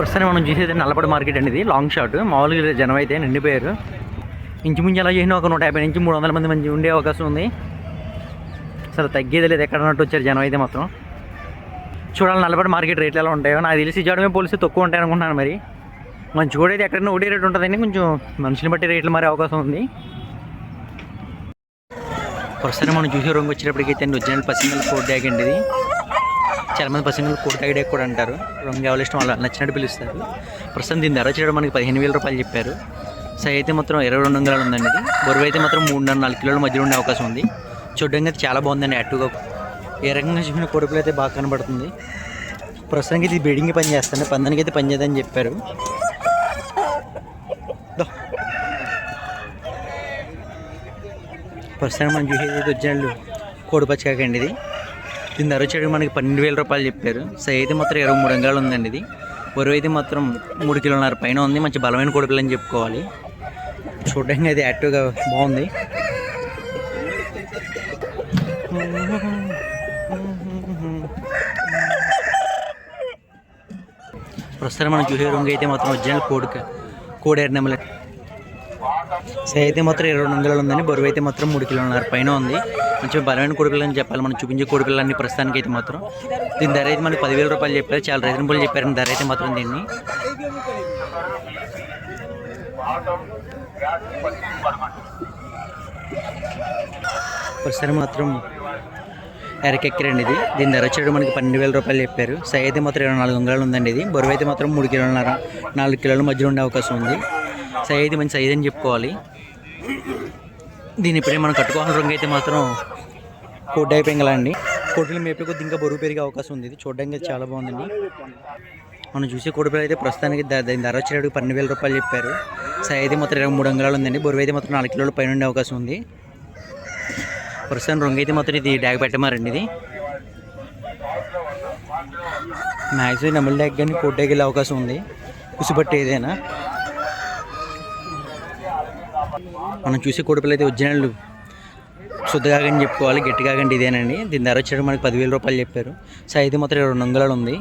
ప్రస్తుతం మనం చూసేది నల్లపడి మార్కెట్ అండి ఇది. లాంగ్ షాట్ మామూలుగా జనం అయితే నిండిపోయారు. ఇంచుమించు ఎలా చేసిన ఒక నూట యాభై నుంచి మూడు వందల మంది మంచి ఉండే అవకాశం ఉంది. అసలు తగ్గేది లేదు. ఎక్కడ అన్నట్టు వచ్చారు జనం అయితే మొత్తం చూడాలి నల్లబడి మార్కెట్ రేట్లు ఎలా ఉంటాయో. నాకు తెలిసి జడమే పోలిస్తే తక్కువ ఉంటాయి అనుకుంటున్నాను మరి. మనం చూడేది ఎక్కడైనా ఒకటే రేటు ఉంటుందండి కొంచెం మనుషుని బట్టి రేట్లు మారే అవకాశం ఉంది. ప్రస్తుతం మనం చూసే రంగు వచ్చేటప్పటికైతే అండి ఒరిజినల్ పసింగల్ ఫోర్ డ్యాగ్ అండి ఇది. చాలా మంది పసింగల్ కోట్ డ్యాగ్ కూడా అంటారు. రంగు ఎవరు ఇష్టం వాళ్ళు నచ్చినట్టు పిలుస్తారు. ప్రస్తుతం దీని ధర చేయడం మనకి పదిహేను వేల రూపాయలు చెప్పారు. సై అయితే మాత్రం ఇరవై రెండు వందలు ఉందండి బరువు అయితే మాత్రం మూడున్నర నాలుగు కిలోల మధ్యలో ఉండే అవకాశం ఉంది. చూడడానికి అయితే చాలా బాగుందండి యాక్టివ్గా. ఏ రకంగా చూసిన కొడుకులు అయితే బాగా కనబడుతుంది. ప్రస్తుతానికి ఇది బెడింగ్ పని చేస్తాను. పందానికి అయితే పని చేద్దని చెప్పారు. ప్రస్తుతానికి మనం చూసేది అయితే కోడిపచ్చకాకండి ఇది. దీని ధర వచ్చేది మనకి పన్నెండు వేల రూపాయలు చెప్పారు. సో అయితే మాత్రం ఇరవై మూడు అంగాలు ఉందండి ఇది. బరువు అయితే మాత్రం మూడు కిలోన్నర పైన ఉంది. మంచి బలమైన కొడుకులు అని చెప్పుకోవాలి. చూడడానికి అది యాక్టివ్గా బాగుంది. ప్రస్తుతం మనం చూసే రంగు అయితే మాత్రం ఒరిజినల్ కోడిక కోడి ఎర్నెమల సై అయితే మాత్రం ఇరవై రెండు వందలు ఉందని బరువు అయితే మాత్రం మూడు కిలోన్నర పైన ఉంది. మంచి బలమైన కోడిపిల్లని చెప్పాలి. మనం చూపించే కొడుకులన్నీ ప్రస్తుతానికి అయితే మాత్రం. దీని ధర అయితే మనకి పదివేల రూపాయలు చెప్పారు. చాలా రీజనబుల్ చెప్పారు. ధర అయితే మాత్రం దీన్ని. ప్రస్తుతం మాత్రం ఎరకెక్కరండి ఇది. దీని ధర వచ్చేటప్పుడు మనకి పన్నెండు వేల రూపాయలు చెప్పారు. సై అయితే మాత్రం ఇరవై నాలుగు వందలు ఉందండి ఇది. బరువు అయితే మాత్రం మూడు కిలోన్నర నాలుగు కిలోల మధ్యలో ఉండే అవకాశం ఉంది. సై అయితే మంచి సైజ్ అని చెప్పుకోవాలి. దీని ఇప్పుడే మనం కట్టుకోవాల్సిన రంగు అయితే మాత్రం కోట్ అయిపోయింగలా అండి. కోట్లు మేపే కొద్ది ఇంకా బరువు పెరిగే అవకాశం ఉంది. ఇది చూడడానికి చాలా బాగుందండి. మనం చూసే కోడిపిల్ల అయితే ప్రస్తుతానికి దీని ధర వచ్చేటప్పుడు పన్నెండు వేల రూపాయలు చెప్పారు. సై అయితే మాత్రం ఇరవై మూడు అంగళాలు ఉందండి. బరువు అయితే మాత్రం నాలుగు కిలోల పైన ఉండే అవకాశం ఉంది. ప్రస్తుతం రంగు అయితే మొత్తం ఇది డ్యాగ్ పెట్టమారండి ఇది. మ్యాక్సిమం నెమల్ డ్యాగ్ కానీ కోట్ డ్యాగ్ వెళ్ళే అవకాశం ఉంది. కుసిపట్టి ఏదైనా. మనం చూసే కోడిపిల్ల అయితే ఒరిజినల్. శుద్ధగా కానీ చెప్పుకోవాలి గట్టిగా కానీ ఇదేనండి. దీని ధర వచ్చేటప్పుడు మనకి పదివేల రూపాయలు చెప్పారు. సైజ్ అయితే మాత్రం రెండు వందలు ఉంది.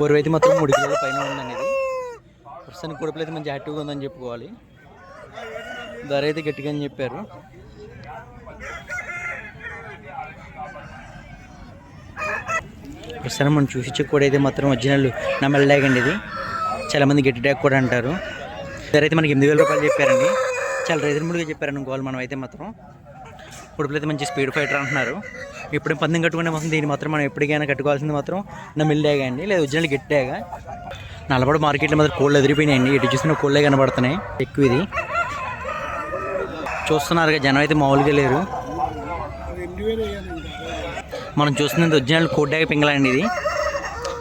బరువు అయితే మాత్రం మూడు కిలోల పైన ఉందండి ఇది ప్రస్తుతానికి కోడిపిల్ల అయితే మంచి యాక్టివ్గా ఉందని చెప్పుకోవాలి. ధర అయితే గట్టిగా అని చెప్పారు. ప్రస్తుతం మనం చూసి కూడా అయితే మాత్రం ఒరిజినల్ నమ్మల్ డ్యాగ్ అండి ఇది చాలామంది గట్టి డ్యాగ్ కూడా అంటారు. ధర అయితే మనకి ఎనిమిది వేల రూపాయలు చెప్పారండి. చాలా రీజనబుల్గా చెప్పారు గోల్ మనం అయితే మాత్రం. ఇప్పుడు అయితే మంచి స్పీడ్ ఫైటర్ అంటున్నారు. ఇప్పుడు పందెం కట్టుకునే మాత్రం దీన్ని మాత్రం మనం ఎప్పటికైనా కట్టుకోవాల్సింది మాత్రం నా డ్యాగ్ అండి. లేదా ఒరిజినల్ గట్టి డ్యాగ్ నలబడి మార్కెట్లో మాత్రం కోళ్ళు ఎదిరిపోయినాయండి. ఎటు చూసిన కోళ్ళే కనబడుతున్నాయి. ఎక్కువ ఇది. చూస్తున్నారుగా జనం అయితే మామూలుగా లేరు. మనం చూస్తున్నది ఒరిజినల్ కోడ్డాగ పింగళ అండి ఇది.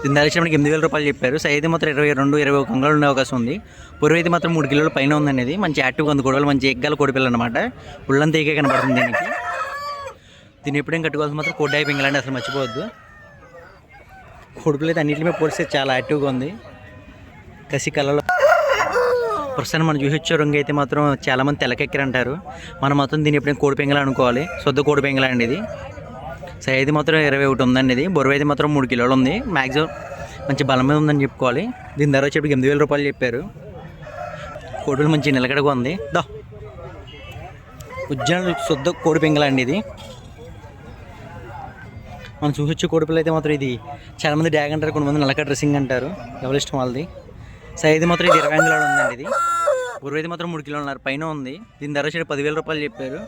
దీని ధర మనకి ఎనిమిది వేల రూపాయలు చెప్పారు. సైజ్ అయితే మాత్రం ఇరవై రెండు ఇరవై ఒక అంగాలు ఉండే అవకాశం ఉంది. పొరుగు అయితే మాత్రం మూడు కిలోల పైన ఉంది అనేది మంచి యాక్టివ్గా ఉంది కొడవలు మంచి ఎగ్గాల కోడిపిల్ల అనమాట ఉళ్ళంతా ఏకే కనబడుతుంది దీనికి. దీన్ని ఎప్పుడేం కట్టుకోవాల్సి మాత్రం కోడ్ పింగళ అండి అసలు మర్చిపోవద్దు. కోడిపిల్ల అయితే అన్నింటి మీద పోలిస్తే చాలా యాక్టివ్గా ఉంది. కసి కళలో ప్రస్తుతం మనం చూసి రంగు అయితే మాత్రం చాలామంది తెలకెక్కరంటారు మనం మాత్రం దీన్ని ఎప్పుడైనా కోడి అనుకోవాలి. సొద్దు కోడి పెంగళ అండి ఇది. సైజ్ మాత్రం ఇరవై ఒకటి ఉందండి ఇది. బరువు అయితే మాత్రం మూడు కిలోలు ఉంది. మ్యాక్సిమం మంచి బలం మీద ఉందని చెప్పుకోవాలి. దీని ధర వచ్చేప్పటికి ఎనిమిది వేల రూపాయలు చెప్పారు. కోడులు మంచి నిలకడగా ఉంది. దా. ఉజ్జాన శుద్ధ కోడి పెంగళ అండి ఇది. మనం చూసి వచ్చే కోడిపిల్ల అయితే మాత్రం ఇది చాలామంది డ్యాగ్ అంటారు కొంతమంది నల్లక డ్రెస్సింగ్ అంటారు. ఎవరి ఇష్టం వాళ్ళది. సైజ్ మాత్రం ఇది ఇరవై అంగుళాలు ఉందండి ఇది. బరువు అయితే మాత్రం మూడు కిలోలున్నర పైన ఉంది. దీని ధర వచ్చి పదివేల రూపాయలు చెప్పారు.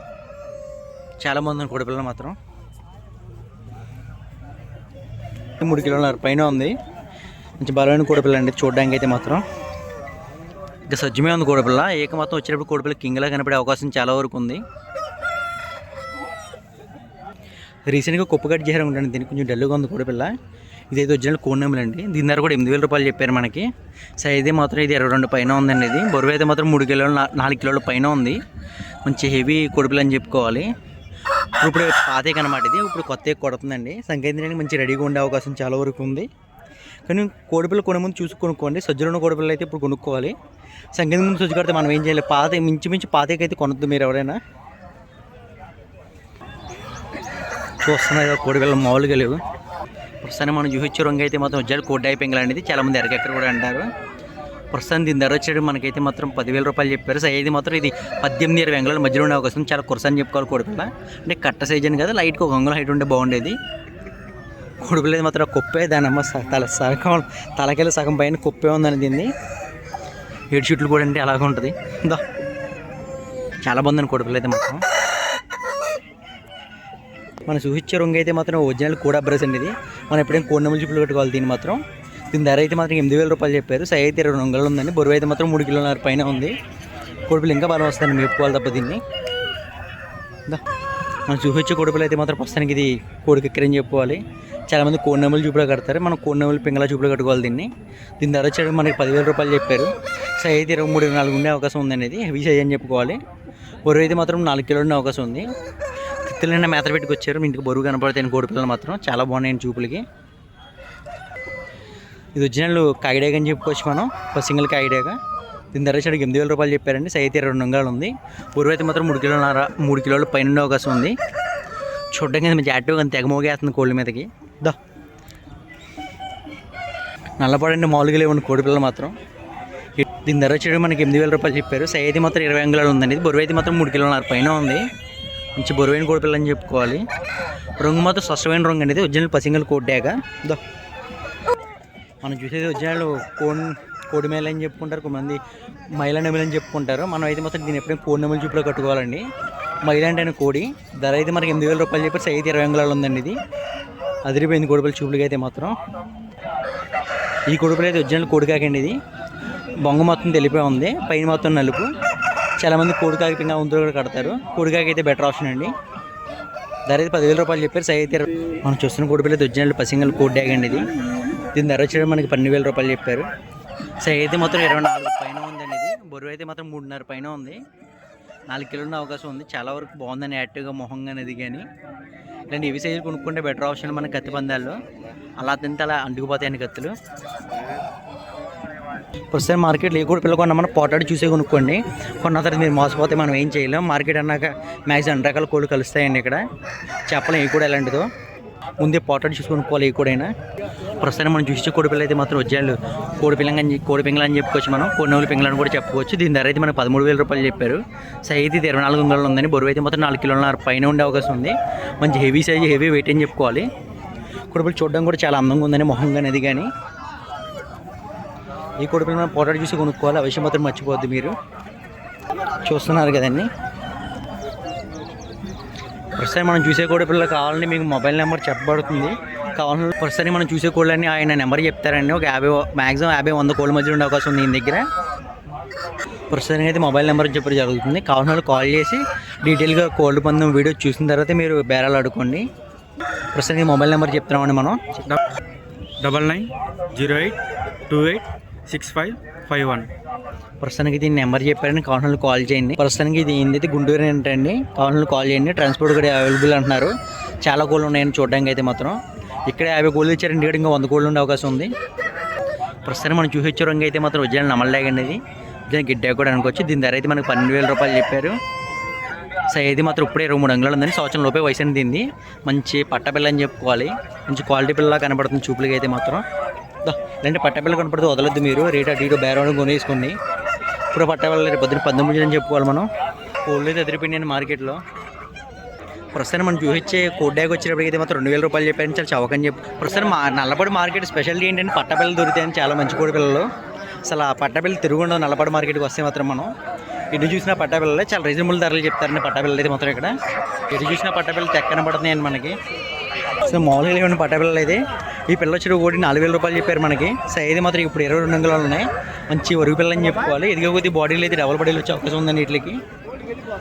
చాలా బాగుంది కోడిపిల్ల మాత్రం. మూడు కిలోలున్నర పైన ఉంది. మంచి బలమైన కోడిపిల్ల అండి. చూడడానికి అయితే మాత్రం. ఇంకా సజ్జమే ఉంది కోడిపిల్ల. ఏక మొత్తం వచ్చినప్పుడు కోడిపిల్ల కింగ్లా కనపడే అవకాశం చాలా వరకు ఉంది. రీసెంట్గా కుప్ప కట్ చేశారు ఉంటుంది దీనికి కొంచెం డల్గా ఉంది కోడిపిల్ల. ఇదైతే ఒరిజినల్ కోడినెమ్మలు అండి. దీని ధర కూడా ఎనిమిది వేల రూపాయలు చెప్పారు మనకి. సైజ్ మాత్రం ఇది ఇరవై రెండు పైన ఉందండి ఇది. బరువు అయితే మాత్రం మూడు కిలోలు నాలుగు కిలోల పైన ఉంది. మంచి హెవీ కోడిపిల్ల అని చెప్పుకోవాలి. ఇప్పుడు పాతే కనమాట ఇది. ఇప్పుడు కొత్త కొడుతుందండి. సంక్రాంతి మంచి రెడీగా ఉండే అవకాశం చాలా వరకు ఉంది. కానీ కోడిపిల్ల కొనే ముందు చూసి కొనుక్కోండి. సజ్జలు ఉన్న అయితే ఇప్పుడు కొనుక్కోవాలి. సంక్రాంతి ముందు సజ్జు కడితే మనం ఏం చేయాలి? పాత మించి మించి పాతకైతే కొనద్దు మీరు ఎవరైనా. చూస్తున్నారు కోడిపిల్లలు మామూలుగా లేవు. ఒకసారి మనం చూపించే రంగు అయితే మాత్రం ఉజ్జాలు కోడ్ అయిపోయింగ్ అనేది చాలా మంది కూడా అంటారు. ప్రస్తుతం దీని ధర మనకైతే మాత్రం పదివేల రూపాయలు చెప్పారు. సో ఇది మాత్రం ఇది పద్దెనిమిది ఇరవై అంగుళాల మధ్యలో ఉండే అవకాశం. చాలా కురసని చెప్పుకోవాలి కొడుకుల అంటే కట్ట సైజ్ అని కదా లైట్గా ఒక అంగుళం హైట్ ఉంటే బాగుండేది. కొడుకులేదు మాత్రం కుప్పే దాని అమ్మ తల సగం తలకెళ్ళి సగం పైన కుప్పే ఉందని దీన్ని. ఏడు షూట్లు కూడా అంటే అలాగే ఉంటుంది. దా. చాలా బాగుందని కొడుకులు అయితే మాత్రం. మన చూపించే రంగు అయితే మాత్రం ఒరిజినల్ కూడా బ్రష్ అండి ఇది. మనం ఎప్పుడైనా కోడి నెమలి చూపులు పెట్టుకోవాలి దీన్ని మాత్రం. దీని ధర అయితే మాత్రం ఎనిమిది వేల రూపాయలు చెప్పారు. సై అయితే ఇరవై రంగులు ఉందండి. బొరువు అయితే మాత్రం మూడు కిలోన్నర పైన ఉంది. కొడుపులు ఇంకా బాగా వస్తాయండి. మేపుకోవాలి తప్ప దీన్ని. మనం చూపించే కొడుపులు అయితే మాత్రం ప్రస్తుతానికి ఇది కోడికి ఎక్కరని చెప్పుకోవాలి. చాలామంది కోడి నెమలి చూపులో కడతారు. మనం కోడి నెమలి పింగళ చూపులు కట్టుకోవాలి దీన్ని. దీని ధర వచ్చేది మనకి పదివేల రూపాయలు చెప్పారు. సై అయితే ఇరవై మూడు నాలుగు ఉండే అవకాశం ఉందండి ఇది. హెవీ సైజ్ అని చెప్పుకోవాలి. బొరువు అయితే మాత్రం నాలుగు కిలోలు ఉండే అవకాశం ఉంది. తిత్తులైన మేత పెట్టుకొచ్చారు. మీ ఇంటికి బరువు కనపడతాయి కోడిపిల్లలు మాత్రం. చాలా బాగున్నాయి చూపులకి. ఇది ఒరిజినల్ కాగిడేగా అని చెప్పుకోవచ్చు మనం. ఒక సింగిల్ కాగిడేగా. దీని ధర వచ్చేటికి ఎనిమిది వేల రూపాయలు చెప్పారండి. అయితే రెండు వందలు ఉంది. బరువు అయితే మాత్రం మూడు కిలోన్నర మూడు కిలోల పైన ఉండే అవకాశం ఉంది. చూడడానికి మంచి యాక్టివ్గా తెగ మోగేస్తుంది కోళ్ళ మీదకి. దా. నల్లపడండి మామూలుగా లేవండి కోడి పిల్లలు మాత్రం. దీని ధర వచ్చేది మనకి ఎనిమిది వేల రూపాయలు చెప్పారు. సైజ్ అయితే మాత్రం ఇరవై అంగుళాలు ఉందండి. ఇది బరువు అయితే మాత్రం మూడు కిలోన్నర పైన ఉంది. మంచి బరువైన కోడి పిల్ల అని చెప్పుకోవాలి. రంగు మాత్రం స్పష్టమైన రంగు అండి. ఇది ఒరిజినల్ పసింగల్ కోడ్డాక దో. మనం చూసేది ఒరిజినల్ కోడి కోడి మేళ అని చెప్పుకుంటారు కొంతమంది మైల నెమలి అని చెప్పుకుంటారు. మనం అయితే మొత్తం దీన్ని ఎప్పుడైనా కోడి నెమలి చూపులో కట్టుకోవాలండి. మైల అంటే కోడి. ధర అయితే మనకి ఎనిమిది వేల రూపాయలు చెప్పేసి సైజ్ ఇరవై అంగుళాలు ఉందండి ఇది. అదిరిపోయింది కోడిపిల్ల చూపులకి అయితే మాత్రం. ఈ కోడిపల్లి అయితే ఒరిజినల్ కోడికాకండి ఇది. బొంగ మొత్తం తెలిపే ఉంది. పైన మొత్తం నలుపు. చాలామంది కోడికాకి పింగా ఉంతులు కూడా కడతారు. కోడికాకి అయితే బెటర్ ఆప్షన్ అండి. ధర అయితే పదివేల రూపాయలు చెప్పారు సై అయితే మనం చూస్తున్న కోడిపిల్ల అయితే ఒరిజినల్ పసింగల్ కోడి డ్యాగ్ అండి ఇది. దీని ధర వచ్చేది మనకి పన్నెండు వేల రూపాయలు చెప్పారు. సై అయితే మొత్తం ఇరవై నాలుగు పైన ఉందండి ఇది బరువు అయితే మాత్రం మూడున్నర పైన ఉంది. నాలుగు కిలోల అవకాశం ఉంది. చాలా వరకు బాగుందని యాక్టివ్గా మొహంగా అనేది కానీ ఇలాంటి ఇవి సైజులు కొనుక్కుంటే బెటర్ ఆప్షన్ మన కత్తి పందాల్లో. అలా తింటే అలా అంటుకుపోతాయండి కత్తులు. ప్రస్తుతం మార్కెట్లో ఏ కూడా పిల్ల కొన్నామని పోటాడు చూసే కొనుక్కోండి. కొన్న తర్వాత మీరు మోసపోతే మనం ఏం చేయలేం. మార్కెట్ అన్నాక మ్యాక్సిమం అన్ని రకాల కోళ్ళు కలుస్తాయండి ఇక్కడ. చెప్పలేం ఏ కూడా ఎలాంటిదో. ముందే పోటాడు చూసి కొనుక్కోవాలి ఏ కూడైనా ప్రస్తుతం మనం చూసి కోడిపిల్ల అయితే మాత్రం వచ్చాడు కోడిపిల్లంగా అని కోడిపింగలు అని చెప్పుకోవచ్చు మనం. కోడినవులు పింగలు అని కూడా చెప్పుకోవచ్చు. దీని ధర అయితే మనకు పదమూడు వేల రూపాయలు చెప్పారు. సైజ్ ఇది ఇరవై నాలుగు వందలు ఉందని. బరువు అయితే మాత్రం నాలుగు కిలోల పైన ఉండే అవకాశం ఉంది. మంచి హెవీ సైజ్ హెవీ వెయిట్ అని చెప్పుకోవాలి. కొడుపులు చూడడం కూడా చాలా అందంగా ఉందని మొహంగా అనేది కానీ. ఈ కోడిపిల్ల మనం పోటాడు చూసి కొనుక్కోవాలి. ఆ విషయం మాత్రం మర్చిపోద్ది మీరు. చూస్తున్నారు కదండి ప్రస్తుతం మనం చూసే కోడి పిల్లలు కావాలంటే మీకు మొబైల్ నెంబర్ చెప్పబడుతుంది. కావాలంటే ప్రస్తుతానికి మనం చూసే కోళ్ళని ఆయన నెంబర్ చెప్తారండి. ఒక యాభై మ్యాక్సిమం యాభై వంద కోళ్ళ మధ్య ఉండే అవకాశం ఉంది దగ్గర. ప్రస్తుతానికి అయితే మొబైల్ నెంబర్ చెప్పడం జరుగుతుంది. కావాలని వాళ్ళు కాల్ చేసి డీటెయిల్గా కోళ్ళ పందెం వీడియో చూసిన తర్వాత మీరు బేరాలు ఆడుకోండి. ప్రస్తుతానికి మొబైల్ నెంబర్ చెప్తున్నామండి మనం. Double nine zero eight two eight six five five one. ప్రస్తుతానికి దీని నెంబర్ చెప్పారని కావాలని కాల్ చేయండి. ప్రస్తుతానికి ఇది ఏంటంటే గుంటూరు ఏంటండి కావాలని కాల్ చేయండి. ట్రాన్స్పోర్ట్ కూడా అవైలబుల్ అంటున్నారు. చాలా కోళ్ళు ఉన్నాయని చూడడానికి అయితే మాత్రం. ఇక్కడ యాభై కోళ్ళు ఇచ్చారండి. ఇక్కడ ఇంకా వంద కోళ్ళు ఉండే అవకాశం ఉంది. ప్రస్తుతానికి మనం చూసొచ్చే రంగు అయితే మాత్రం ఒరిజినల్ నమ్మలేగండి ఇది. దీనికి గిడ్డ కూడా అనుకోవచ్చు దీని ధర అయితే మనకి పన్నెండు వేల రూపాయలు చెప్పారు. సో అయితే మాత్రం ఇప్పుడే ఇరవై మూడు అంగుళాలు ఉందని సంవత్సరం లోపే వయసు అని దీన్ని. మంచి పట్టపిల్ల అని చెప్పుకోవాలి. మంచి క్వాలిటీ పిల్ల కనబడుతుంది చూపులకి అయితే మాత్రం. లేదంటే ఇలాంటి కనపడితే వదలొద్దు మీరు. రేట్ అటు ఇటు బేరం కొనేసుకోండి. ఇప్పుడు పట్టబిల్ల రేపు పొద్దున పద్దెనిమిది అని చెప్పుకోవాలి మనం. కోళ్ళు అయితే ఎదిరిపోయినాయి మార్కెట్లో. ప్రస్తుతం మనం చూపించే కోడ్ వచ్చేటప్పటికి వచ్చినప్పటికైతే మాత్రం రెండు వేల రూపాయలు చెప్పారని చాలా చవకని చెప్పి ప్రస్తుతం మా నల్లపడి మార్కెట్ స్పెషాలిటీ ఏంటంటే పట్టపిల్లలు దొరుకుతాయని చాలా మంచి కోడి పిల్లలు. అసలు ఆ పట్టబిల్లు తిరుగుండవు నల్లపడి మార్కెట్కి వస్తే మాత్రం మనం. ఎటు చూసినా పట్టబిల్లలే చాలా రీజనబుల్ ధరలు చెప్తారండి పట్టపిల్లలు అయితే మాత్రం ఇక్కడ. ఎటు చూసినా పట్టపిల్లలు తెక్కన పడుతున్నాయండి మనకి. సో మామూలుగా లేవండి పట్టబిల్లలు అయితే. ఈ పిల్ల వచ్చి ఒకటి నాలుగు వేల రూపాయలు చెప్పారు మనకి. సైజ్ మాత్రం ఇప్పుడు ఇరవై రెండు వందలు ఉన్నాయి. మంచి ఒరుగు పిల్ల అని చెప్పుకోవాలి. ఎదిగే కొద్ది బాడీలో అయితే డబల్ బాడీలు వచ్చే అవకాశం ఉందండి వీటికి.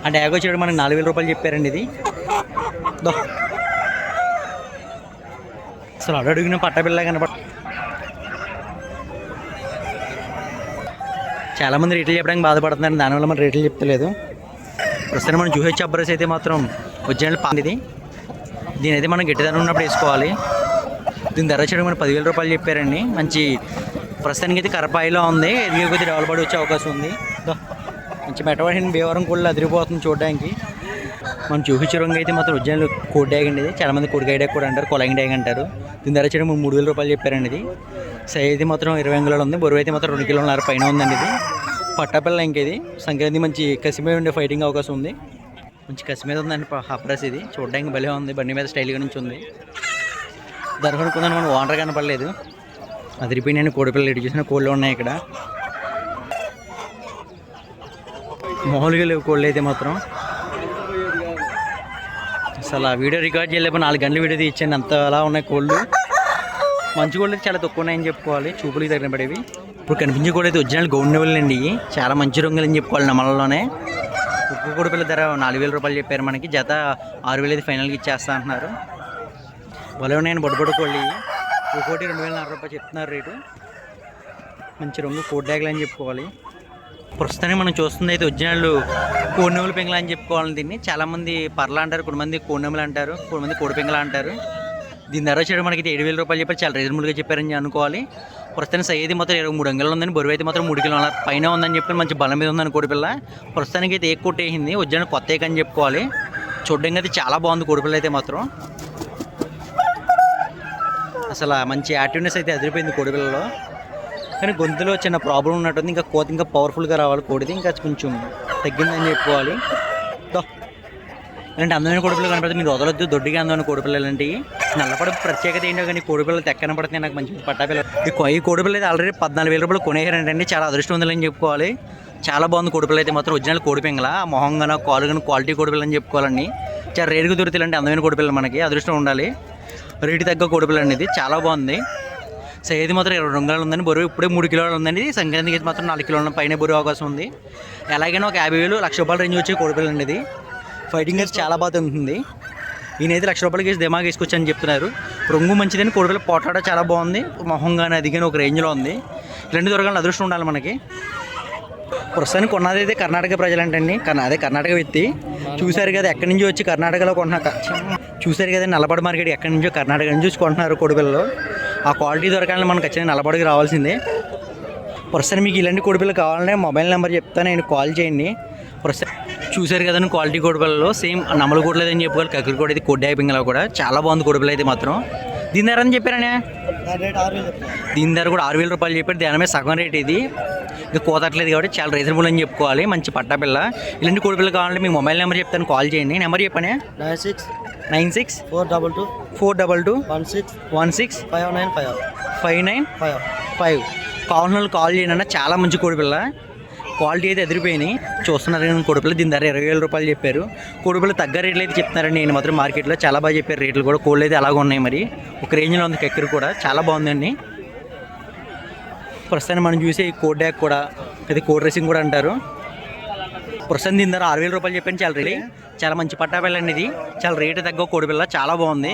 ఆ డ్యాగ్ వచ్చేటప్పుడు మనకి నాలుగు వేల రూపాయలు చెప్పారండి ఇది. దో. అసలు అడుగున పట్టబిల్ల కనపడ చాలామంది రేట్లు చెప్పడానికి బాధపడుతున్నారు. దానివల్ల మనం రేట్లు చెప్తలేదు. ప్రస్తుతం మనం జూహెచ్ అబ్బరస్ అయితే మాత్రం ఒరిజినల్ పాండిది దీని అయితే మనం గట్టిదనం ఉన్నప్పుడు వేసుకోవాలి. దీని ధర వచ్చేటప్పుడు మనం పదివేల రూపాయలు చెప్పారండి. మంచి ప్రస్తుతానికి అయితే కరపాయిలో ఉంది. ఎదిగే కొద్ది డెవలపడి వచ్చే అవకాశం ఉంది. మంచి మెటవాడిన భీవరం కూడా అదిరిపోతుంది చూడడానికి. మనం చూపించే రంగు అయితే మాత్రం ఒరిజినల్ కోడ్ డ్యాగ్ అండి ఇది. చాలా మంది కోడికాయ డ్యాగ్ కూడా అంటారు కొలంగి డ్యాగ్ అంటారు. దీని ధర వచ్చేటప్పుడు మూడు వేల రూపాయలు చెప్పారండి ఇది. సైజు మాత్రం ఇరవై అంగుళాలు ఉంది. బరువు అయితే మాత్రం రెండు కిలోన్నర పైన ఉందండి ఇది. పట్టాపిల్ల ఇంకేది సంక్రాంతి మంచి కసిమే ఉండే ఫైటింగ్ అవకాశం ఉంది. మంచి కసి మీద ఉందండి హప్రస్ ఇది. చూడడానికి భలే ఉంది. బండి మీద స్టైల్గా నుంచి ఉంది. ధర కొనుక్కుందని మనం ఓనర్ కనపడలేదు నేను కోడి పిల్లలు ఇటు చూసిన కోళ్ళు ఉన్నాయి ఇక్కడ. మామూలుగా లేవు కోళ్ళు అయితే మాత్రం. అసలు ఆ వీడియో రికార్డ్ చేయలేకపోతే నాలుగు గంటల వీడియో తీయించండి అంత అలా ఉన్నాయి కోళ్ళు. మంచి కోళ్ళు అయితే చాలా తక్కువ ఉన్నాయని చెప్పుకోవాలి. చూపులకి తగిన పడేవి. ఇప్పుడు కనిపించే కోళ్ళు అయితే ఒరిజినల్ గౌండ్ లెవెల్ అండి చాలా మంచి రంగులు అని చెప్పుకోవాలి నమ్మలంలోనే ఉప్పు కోడి పిల్ల ధర నాలుగు వేల రూపాయలు చెప్పారు మనకి. జత ఆరు వేలు అయితే ఫైనల్గా ఇచ్చేస్తా అంటున్నారు. భలే ఉన్నాయని బొడ్డు బొడ్డు కోళ్ళు. ఇవి. రెండు వేల నలభై రూపాయలు చెప్తున్నారు రేటు. మంచి రంగు కోడ్ డ్యాగులు అని చెప్పుకోవాలి. ప్రస్తుతానికి మనం చూస్తుంది అయితే ఒరిజినల్ కోడినెములు పింగళ అని చెప్పుకోవాలి దీన్ని. చాలామంది పర్ల అంటారు కొంతమంది కోడినెములు అంటారు కొంతమంది కోడి పింగళ అంటారు. దీని ధర వచ్చేటప్పుడు మనకి ఏడు వేల రూపాయలు చెప్పారు చాలా రీజనబుల్గా చెప్పారని అనుకోవాలి. ప్రస్తుతానికి సైజ్ మాత్రం ఇరవై మూడు అంగళ్ళు ఉందని బరువు అయితే మాత్రం మూడు కిలోల పైన ఉందని చెప్పి మంచి బలం మీద ఉందని కోడిపిల్ల ప్రస్తుతానికి అయితే ఏ కొట్టేసింది ఒరిజినల్ కొత్త ఏక అని చెప్పుకోవాలి. చూడడానికి అయితే చాలా బాగుంది కోడిపిల్ల అయితే మాత్రం. అసలు మంచి యాక్టివ్నెస్ అయితే అదిరిపోయింది కోడిపిల్లలో. కానీ గొంతులో చిన్న ప్రాబ్లం ఉన్నట్టుంది. ఇంకా కోత ఇంకా పవర్ఫుల్గా రావాలి కోడిది. ఇంకా కొంచెం తగ్గిందని చెప్పుకోవాలి. ఇలాంటి అందమైన కోడిపిల్లలు కనపడితే మీరు వదలొద్దు. దొడ్డిగా అందమైన కోడిపిల్లలు ఇలాంటివి. నల్లపడ ప్రత్యేకత ఏంటో కానీ కోడిపిల్లలు తెక్కన పడితే నాకు మంచి పట్టాపిల్లలు ఈ కోడిపిల్ల అయితే ఆల్రెడీ పద్నాలుగు వేల రూపాయలు కొనేయారంటండి చాలా అదృష్టం ఉందని చెప్పుకోవాలి. చాలా బాగుంది కోడిపిల్ల అయితే. మాత్రం ఒరిజినల్ కోడిపింగల. మొహంగాన కాలుగాన క్వాలిటీ కోడిపిల్ల అని చెప్పుకోవాలండి. చాలా రేరుగా దొరికితే అందమైన కోడిపిల్ల మనకి. అదృష్టం ఉండాలి. రేటు తగ్గ కోడిపిల్ల అనేది చాలా బాగుంది. సైజు మాత్రం ఇరవై రెండు కిలోలు ఉందండి. బరువు ఇప్పుడే మూడు కిలోలు ఉందండి. సంక్రాంతికి అయితే మాత్రం నాలుగు కిలోల పైన బరువు అవకాశం ఉంది. ఎలాగైనా ఒక యాభై వేలు లక్ష రూపాయల రేంజ్ వచ్చే కోడిపిల్ల అండి ఇది. ఫైటింగ్ అయితే చాలా బాగా ఉంటుంది ఈయనైతే లక్ష రూపాయలకి వేసి దిమాగ్ వేసుకొచ్చని చెప్తున్నారు. రొంగు మంచిదని కోడిపిల్ల పోటాడ చాలా బాగుంది. మొహం కానీ అది కానీ ఒక రేంజ్లో ఉంది. రెండు దొరకాలని అదృష్టం ఉండాలి మనకి. ప్రస్తుతానికి కొన్నది అయితే కర్ణాటక ప్రజలంటండి. కర్ణా అదే కర్ణాటక వ్యక్తి. చూశారు కదా ఎక్కడి నుంచి వచ్చి కర్ణాటకలో కొన్నాక చూశారు కదా నల్లబడి మార్కెట్ ఎక్కడి నుంచో కర్ణాటక నుంచి చూసుకుంటున్నారు కొంటున్నారు కోడిపిల్లలు ఆ క్వాలిటీ దొరకాలని మనకు ఖచ్చితంగా నల్లబడికి రావాల్సిందే. ప్రస్తుతం మీకు ఇలాంటి కోడిపిల్లలు కావాలంటే మొబైల్ నెంబర్ చెప్తాను నేను కాల్ చేయండి. ప్రస్తుతం చూశారు కదండి క్వాలిటీ కోడిపిల్లలు సేమ్ నమ్మలు కొట్టలేదని చెప్పుకోవాలి కక్కరి కూడా ఇది కొడ్డాయి పింగళ కూడా. చాలా బాగుంది కోడిపిల్ల అయితే మాత్రం. దీని ధర అని చెప్పారనే? దీని ధర కూడా ఆరు వేల రూపాయలు చెప్పారు. దాని మీద సగం రేట్ ఇది. ఇంకా కోతట్లేదు కాబట్టి చాలా రీజనబుల్ అని చెప్పుకోవాలి. మంచి పట్టాపిల్ల ఇలాంటి కోడిపిల్ల కావాలంటే మీ మొబైల్ నెంబర్ చెప్తాను కాల్ చేయండి. నెంబర్ చెప్పనే? Nine six nine six four double two four double two one six one six five nine five five nine five five. వాళ్ళు కాల్ చేయండి చాలా మంచి కోడిపిల్ల క్వాలిటీ అయితే ఎదిరిపోయినాయి. చూస్తున్నారు కానీ కోడిపిల్ల దీని ధర ఇరవై వేల రూపాయలు చెప్పారు. కోడిపిల్ల తగ్గ రేట్లు అయితే చెప్తున్నారండి. నేను మాత్రం మార్కెట్లో చాలా బాగా చెప్పారు రేట్లు కూడా కోళ్ళు అయితే అలాగ ఉన్నాయి మరి. ఒక రేంజ్లో ఉంది కెక్కర్ కూడా. చాలా బాగుందండి. ప్రస్తుతానికి మనం చూసే ఈ కోడ్ డ్యాక్ కూడా ఇది కోడ్ రేసింగ్ కూడా అంటారు. ప్రస్తుతం దీని ధర ఆరు వేల రూపాయలు చెప్పాను చాలా రేట్ చాలా మంచి పట్టాపిల్ల అండి ఇది. చాలా రేటు తగ్గ కోడిపిల్ల చాలా బాగుంది.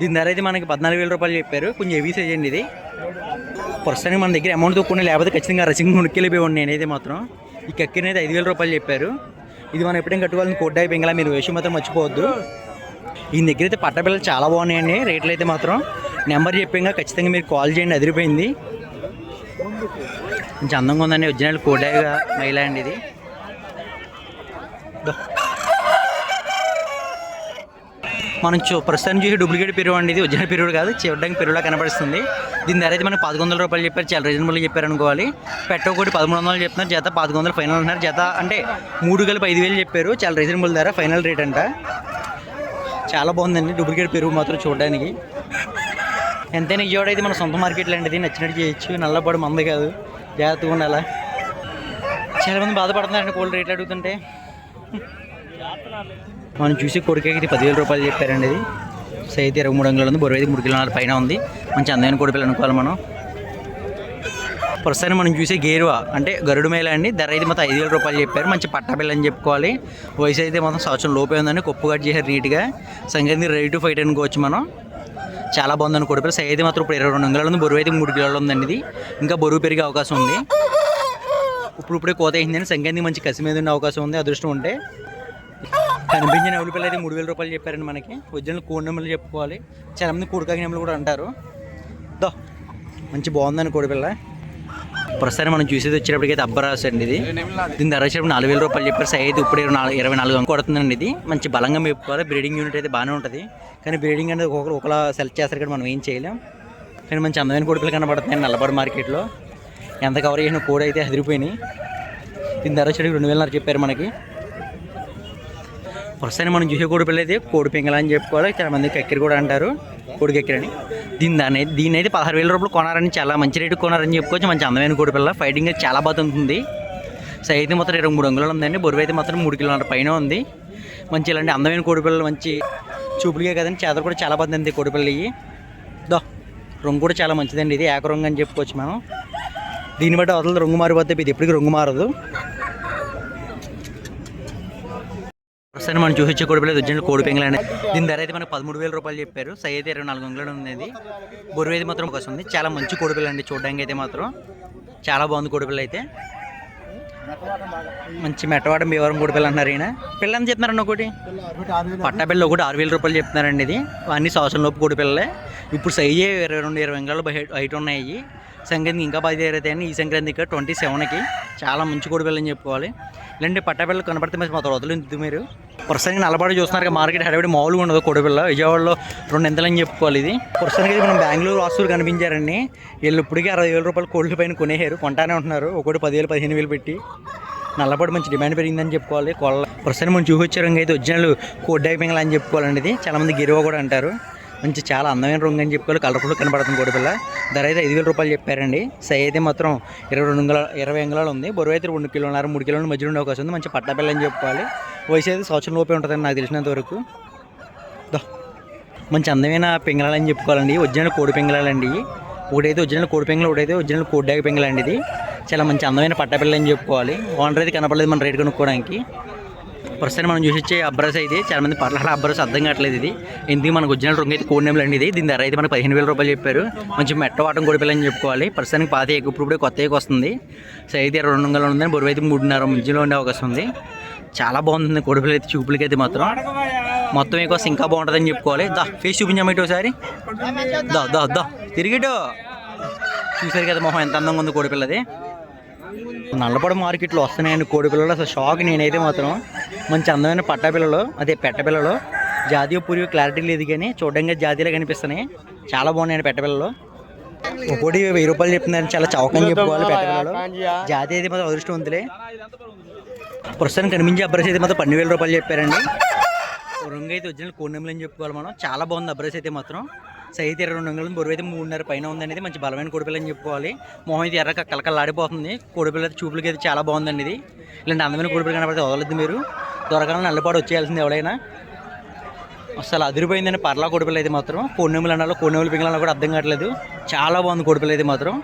దీని ధర అయితే మనకి పద్నాలుగు వేల రూపాయలు చెప్పారు. కొంచెం హెవీ సైజ్ అండి ఇది. ప్రస్తుతానికి మన దగ్గర అమౌంట్ తక్కువ లేకపోతే ఖచ్చితంగా రసింగ్ కొనుక్కెళ్ళిపోయి నేనైతే మాత్రం. ఈ కక్కిని అయితే ఐదు వేల రూపాయలు చెప్పారు. ఇది మనం ఎప్పుడైనా కట్టుకోవాలని కొడ్డాయి పెంగళ మీరు వేషం మాత్రం మర్చిపోవద్దు. ఈ దగ్గర అయితే పట్టబిల్లలు చాలా బాగున్నాయండి. రేట్లు అయితే మాత్రం. నెంబర్ చెప్పాక ఖచ్చితంగా మీరు కాల్ చేయండి అదిరిపోయింది. కొంచెం అందంగా ఉందండి ఒరిజినల్ కోడాయిగా మైలా అండి ఇది. మనం చూ ప్రస్తుతానికి చూసి డూప్లికేట్ పెరుగు అండి ఇది. ఒరిజినల్ పెరుగు కాదు. చూడడానికి పెరుగులా కనబడుతుంది. దీని ధర అయితే మనకి పదకొండు వందల రూపాయలు చెప్పారు. చాలా రీజనబుల్గా చెప్పారు అనుకోవాలి. పెట్ట ఒకటి పదమూడు వందలు చెప్తున్నారు. జత పదకొండు వందలు ఫైనల్ అంటున్నారు. జత అంటే మూడు కలిపి ఐదు వేలు చెప్పారు. చాలా రీజనబుల్ ధర. ఫైనల్ రేట్ అంట. చాలా బాగుందండి. డూప్లికేట్ పెరుగు మాత్రం చూడడానికి. ఎంతైనా విజయవాడ మన సొంత మార్కెట్లో అండి ఇది నచ్చినట్టు చేయొచ్చు. నల్లబడి మంది కాదు. జాగ్రత్తగా ఉండాలా? చాలామంది బాధపడుతున్నారండి కోల్డ్ రేట్లు అడుగుతుంటే. మనం చూసి కొడుకకి ఇది పదివేల రూపాయలు చెప్పారండి ఇది. సైతే ఇరవై మూడు అంగుళాలు ఉంది. బరువు అయితే మూడు కిలోల పైన ఉంది. మంచి అందమైన కొడుకులు అనుకోవాలి మనం. ప్రస్తుతానికి మనం చూసే గేరువా అంటే గరుడు మేళ అండి. ధర అయితే మొత్తం ఐదు వేల రూపాయలు చెప్పారు. మంచి పట్టాబిల్ల అని చెప్పుకోవాలి. వయసు అయితే మొత్తం సంవత్సరం లోపే ఉందని కొప్పు కట్ చేశారు నీట్గా. సంగతి రెడీ టు ఫైట్ అనుకోవచ్చు మనం. చాలా బాగుందని కొడుకులు సైజ్ అయితే మాత్రం ఇప్పుడు ఇరవై రెండు వందలు ఉంది. బరువు అయితే మూడు కిలోలు ఉందండి ఇది. ఇంకా బరువు పెరిగే అవకాశం ఉంది. ఇప్పుడు ఇప్పుడే కోత అయిందని సంక్రాంతి మంచి కసి మీద ఉండే అవకాశం ఉంది అదృష్టం ఉంటే. కనిపించిన ఉల్లిపాయలు అయితే మూడు వేల రూపాయలు చెప్పారండి మనకి. ఒరిజినల్ కోడి నెమ్మలు చెప్పుకోవాలి. చాలా మంది నెమ్మలు కూడా అంటారు. దో మంచి బాగుందని కోడిపిల్ల ప్రస్తుతానికి మనం చూసేది వచ్చేటప్పటికైతే అబ్బరాస్ అండి ఇది. దీని ధర వచ్చేటప్పుడు నాలుగు వేల రూపాయలు చెప్పారు. సైజ్ ఇప్పుడు ఇరవై నాలుగు ఇరవై నాలుగు కొడుతుందండి ఇది. మంచి బలంగా మేపుకోవాలి బ్రీడింగ్ యూనిట్ అయితే బాగానే ఉంటుంది. కానీ బ్రీడింగ్ అనేది ఒకరు ఒకలా సెలెక్ట్ చేస్తారు కానీ మనం ఏం చేయలేం. కానీ మంచి అందమైన కోడిపిల్ల కనబడుతున్నాయి. నల్లబడి మార్కెట్లో. ఎంత కవర్ చేసిన కోడి అయితే అదిరిపోయినాయి. దీని ధర వచ్చేటికి రెండు వేలన్నర చెప్పారు మనకి. ప్రస్తుతానికి మనం చూసే కోడి పిల్ల అయితే కోడి పింగళ అని చెప్పుకోవాలి. చాలా మంది కక్కిరి కూడా అంటారు. కోడి కక్కిరని దీని దాని దీని అయితే పదహారు వేల రూపాయలు కొనారని చాలా మంచి రేటు కొనారని చెప్పుకోవచ్చు. మంచి అందమైన కోడి పిల్ల. ఫైటింగ్ అయితే చాలా బాగా ఉంటుంది సైజ్ అయితే మొత్తం ఇరవై మూడు అంగుళాలు ఉందండి. బొరువు అయితే మాత్రం మూడు కిలోమీటర్ పైన ఉంది. మంచి ఇలాంటి అందమైన కోడి పిల్లలు మంచి చూపులుగా కదండి. చేత కూడా చాలా బాగుంది అండి కోడి పిల్లలు ఇవి. దో రంగు కూడా చాలా మంచిదండి. ఇది ఏక రంగు అని చెప్పుకోవచ్చు మనం. దీన్ని బట్టి అవతల రంగు మారిపోతే ఇది ఎప్పటికీ రంగు మారదు. ప్రస్తుతానికి మనం చూసొచ్చే కోడిపిల్ల ఒరిజినల్ కోడి పెంగలండి దీని ధర అయితే మనకు పదమూడు వేల రూపాయలు చెప్పారు. సై అయితే ఇరవై నాలుగు వందలు ఉంది బొరువేది మాత్రం ఒక ఉంది చాలా మంచి కోడిపిల్ల అండి చూడడానికి అయితే మాత్రం. చాలా బాగుంది కోడిపిల్ల అయితే. మంచి మెట్టవాడం భీవరం కోడిపిల్ల అంటున్నారు ఈయన. పిల్ల ఎంత చెప్తున్నారండి ఒకటి? పట్టాపిల్ల ఒకటి ఆరు వేల రూపాయలు చెప్తున్నారండి ఇది. అన్ని సంవత్సరం లోపు కోడిపిల్లలే. ఇప్పుడు సైజే ఇరవై రెండు ఇరవై వందలు హైట్ ఉన్నాయి. సంక్రాంతి ఇంకా పది ఈ సంక్రాంతి ఇక్కడ ట్వంటీ సెవెన్కి చాలా మంచి కోడిపిల్ల అని చెప్పుకోవాలి. ఇలాంటి పట్టాపిల్లలు కనపడితే మరి మాత్రం వదిలింది మీరు? ప్రస్తుతానికి నల్లబాటు చూస్తున్నారు మార్కెట్ హడబడి మామూలుగా ఉండదు కోడిపిల్ల విజయవాడలో రెండు ఎంతలని చెప్పుకోవాలి ఇది. ప్రస్తుతానికి మనం బెంగళూరు వాస్తువులు కనిపించారండి. వీళ్ళు ఇప్పటికీ అరవై వేల రూపాయలు కోళ్ళ పైన కొనేసారు కొంటానే ఉంటున్నారు. ఒకటి పదివేలు పదిహేను వేలు పెట్టి. నల్లపాటు మంచి డిమాండ్ పెరిగిందని చెప్పుకోవాలి. కొల్ల ప్రస్తుతం మనం చూపించారు అయితే ఒరిజినల్ కోడ్డాయి పింగళ అని చెప్పుకోవాలండి ఇది. చాలామంది గిరివ కూడా అంటారు. మంచి చాలా అందమైన రంగు అని చెప్పుకోవాలి. కలర్ఫుల్ కనబడుతుంది కోడిపిల్ల ధర అయితే ఐదు వేల రూపాయలు చెప్పారండి. సై అయితే మాత్రం ఇరవై రెండు ఇరవై అంగుళాలు ఉంది. బరువు అయితే రెండు కిలోన్నర మూడు కిలోలు మధ్యలో ఉండే అవకాశం ఉంది. మంచి పట్టపిల్ల అని చెప్పుకోవాలి. వయసు అయితే సంవత్సరం లోపే ఉంటుందని నాకు తెలిసినంత వరకు. మంచి అందమైన పింగళాలు అని చెప్పుకోవాలండి. ఒరిజినల్ కోడి పింగళాలండి ఇవి. ఒకటైతే ఒరిజినల్ కోడి పింగళ ఒకటైతే ఒరిజినల్ కోడ్డాక పింగళ అండి ఇది. చాలా మంచి అందమైన పట్టపిల్ల అని చెప్పుకోవాలి. ఓనర్ అయితే కనపడలేదు మన రేట్ కొనుక్కోవడానికి. ప్రస్తుతం మనం చూసి వచ్చే అబ్రస్ అయితే చాలా మంది పట్ల అబ్రస్ అర్థం కావట్లేదు ఇది. ఎందుకు మనకు ఒరిజినల్ రంగు అయితే కోడి అండి ఇది. దీని ధర అయితే మనకు పదిహేను వేల రూపాయలు చెప్పారు. మంచి మెట్ట వాటం కోడిపిల్ల చెప్పుకోవాలి. ప్రస్తుతానికి పాత ఎక్కువ ఇప్పుడు కొత్త ఎక్కువ వస్తుంది. సో అయితే రెండు వందలు ఉందని బరువు అయితే మూడున్నర మధ్యలో ఉండే అవకాశం ఉంది. చాలా బాగుంటుంది కోడిపిల్ల అయితే చూపులకి అయితే మాత్రం. మొత్తం ఎక్కువ ఇంకా బాగుంటుందని చెప్పుకోవాలి. దా ఫేస్ చూపించాము ఇటు ఒకసారి? దా దా దా. తిరిగిటో చూసారు కదా మొహం ఎంత అందంగా ఉంది కోడిపిల్లది. నల్లపడి మార్కెట్లో వస్తున్నాయండి కోడిపిల్లలు అసలు షాక్. నేనైతే మాత్రం మంచి అందమైన పట్టాపిల్లలు అదే పెట్టపిల్లలు జాతీయ పూర్వీ క్లారిటీ లేదు కానీ చూడడానికి జాతీయలో కనిపిస్తున్నాయి. చాలా బాగున్నాయండి పెట్టపిల్లలు ఒకటి వెయ్యి రూపాయలు చెప్తున్నారు చాలా చౌకని చెప్పుకోవాలి పెట్టపిల్లలు జాతి అయితే మాత్రం అదృష్టవంతులే. ప్రస్తుతానికి కనిపించే అబ్రస్ అయితే మాత్రం పన్నెండు వేల రూపాయలు చెప్పారండి. రంగు అయితే ఒరిజినల్ కోడినెమ్మలు అని చెప్పుకోవాలి మనం. చాలా బాగుంది అబ్రస్ అయితే మాత్రం. సైజ్ అయితే ఇరవై రెండు వందలు బరువు అయితే మూడున్నర పైన ఉందనేది మంచి బలమైన కోడిపిల్ల అని చెప్పుకోవాలి. మొహం అయితే ఎర్ర కలకలాడిపోతుంది కోడిపిల్ల అయితే చూపులకి అయితే చాలా బాగుందండి ఇది ఇలాంటి అందమైన కోడిపిల్ల కనపడితే వదలద్దు మీరు. దొరకాలని నల్లపాటు వచ్చేయాల్సింది ఎవడైనా అసలు అదిరిపోయిందండి పర్లా కోడిపిల్ల అయితే మాత్రం. కొన్నెములు అనాలో కొన్నెములు పింగళాలో కూడా అర్థం కావట్లేదు. చాలా బాగుంది కోడిపిల్ల అయితే మాత్రం.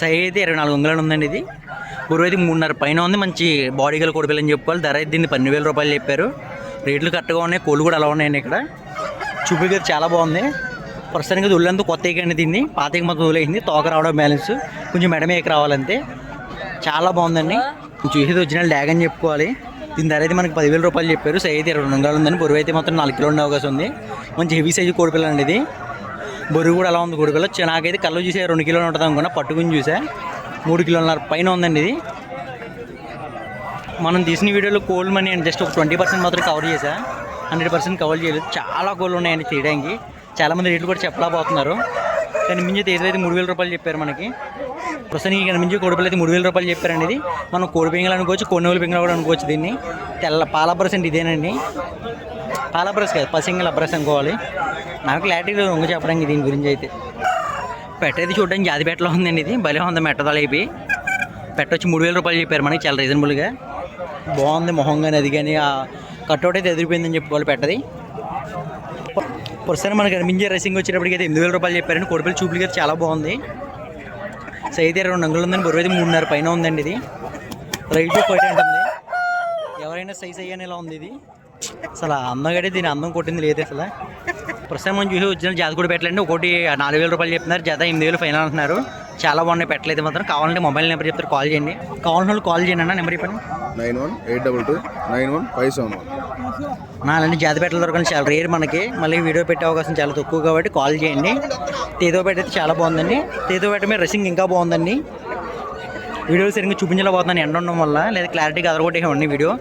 సైజ్ అయితే ఇరవై నాలుగు వందలు ఉందండి ఇది బరువు అయితే మూడున్నర పైన ఉంది. మంచి బాడీ గల కోడిపిల్ల అని చెప్పుకోవాలి. ధర అయితే దీన్ని పన్నెండు వేల రూపాయలు చెప్పారు. రేట్లు కరెక్ట్గా ఉన్నాయి. కోళ్ళు కూడా అలా ఉన్నాయండి ఇక్కడ. చూపులకి చాలా బాగుంది. ప్రస్తుతానికి ఇది ఒళ్ళంతా కొత్త ఎక్కండి దీన్ని. పాత మొత్తం వదిలేసింది. తోక రావడం బ్యాలెన్స్ కొంచెం మెడమే ఎక్కి రావాలంతే. చాలా బాగుందండి. చూసేది ఒరిజినల్ డ్యాగ్ అని చెప్పుకోవాలి. దీని ధర అయితే మనకి పదివేల రూపాయలు చెప్పారు. సైజ్ అయితే ఇరవై రెండు వందలు ఉందని బరువు అయితే మొత్తం నాలుగు కిలో ఉండే అవకాశం ఉంది. మంచి హెవీ సైజు కోడిపిల్ల అండి ఇది. బరువు కూడా అలా ఉంది కోడిపిల్ల నాకైతే కళ్ళు చూసే రెండు కిలోలు ఉంటుంది అనుకున్నా. పట్టుకుని చూసా. మూడు కిలోన్నర పైన ఉందండి ఇది. మనం తీసిన వీడియోలో కోల్డ్ మనీ అండ్. జస్ట్ ఒక ట్వంటీ పర్సెంట్ మాత్రం కవర్ చేశా. హండ్రెడ్ పర్సెంట్ కవర్ చేయలేదు. చాలా కోళ్ళు ఉన్నాయండి తీయడానికి. చాలామంది రేట్లు కూడా చెప్పలేకపోతున్నారు. కానీ మించి ఏదో మూడు వేల రూపాయలు చెప్పారు మనకి ప్రస్తుతానికి ఇక్కడ మించి కోడిపిల్ల అయితే మూడు వేల రూపాయలు చెప్పారండి ఇది మనం కోడి పింగలు అనుకోవచ్చు కొన్నోలు పింగలు కూడా అనుకోవచ్చు దీన్ని. తెల్ల పాల పర్సెంట్ ఇదేనండి. పాలబ్రస్ కాదు పసింగల బ్రస్ అనుకోవాలి. నాకు క్లారిటీ లేదు ఇంకో చెప్పడానికి దీని గురించి అయితే. పెట్ట అయితే చూడడానికి జాతిపేటలో ఉందండి ఇది. భలే ఉంది మెట్టదల అయిపోయి. పెట్టొచ్చి మూడు వేల రూపాయలు చెప్పారు మనకి చాలా రీజనబుల్గా బాగుంది మొహం కానీ అది కానీ ఆ కట్అవుట్ అయితే ఎదిరిపోయిందని చెప్పుకోవాలి పెట్టది. ప్రస్తుతానికి మనకి కనిపించే రేసింగ్ వచ్చేటప్పటికి అయితే ఎనిమిది వేల రూపాయలు చెప్పారండి కోడిపల్లి చూపులకి చాలా బాగుంది. సైతే రెండు అంగులు ఉందని బరువు అయితే మూడున్నర పైన ఉందండి ఇది. రైట్ ఫైట్ ఉంటుంది. ఎవరైనా సైజ్ అయ్యాని ఇలా ఉంది ఇది. అసలు అందగడే దీని అందం కొట్టింది లేదు అసలు. ప్రస్తుతం మనం చూసి వచ్చిన జాత కూడా పెట్టలేండి. ఒకటి నాలుగు వేల రూపాయలు చెప్తున్నారు. జాత ఎనిమిది వేలు ఫైనల్ అంటున్నారు. చాలా బాగున్నాయి పెట్టలేదు మాత్రం. కావాలంటే మొబైల్ నెంబర్ చెప్తారు. కాల్ చేయండి. కావాలని వాళ్ళు కాల్ చేయండి అన్న. నెంబర్ చెప్పండి. Nine one eight double two nine one five seven one. అలాంటి జాతి దొరకని దొరకడం చాలా రేర్ మనకి. మళ్ళీ వీడియో పెట్టే అవకాశం చాలా తక్కువ కాబట్టి కాల్ చేయండి. తేదో అయితే చాలా బాగుందండి. తేదోపేట మీద రసింగ్ ఇంకా బాగుందండి. వీడియో సరిగ్గా చూపించలేకపోతున్నాను ఎండ ఉండడం వల్ల. లేదా క్లారిటీగా అదరగొట్టేయండి వీడియో.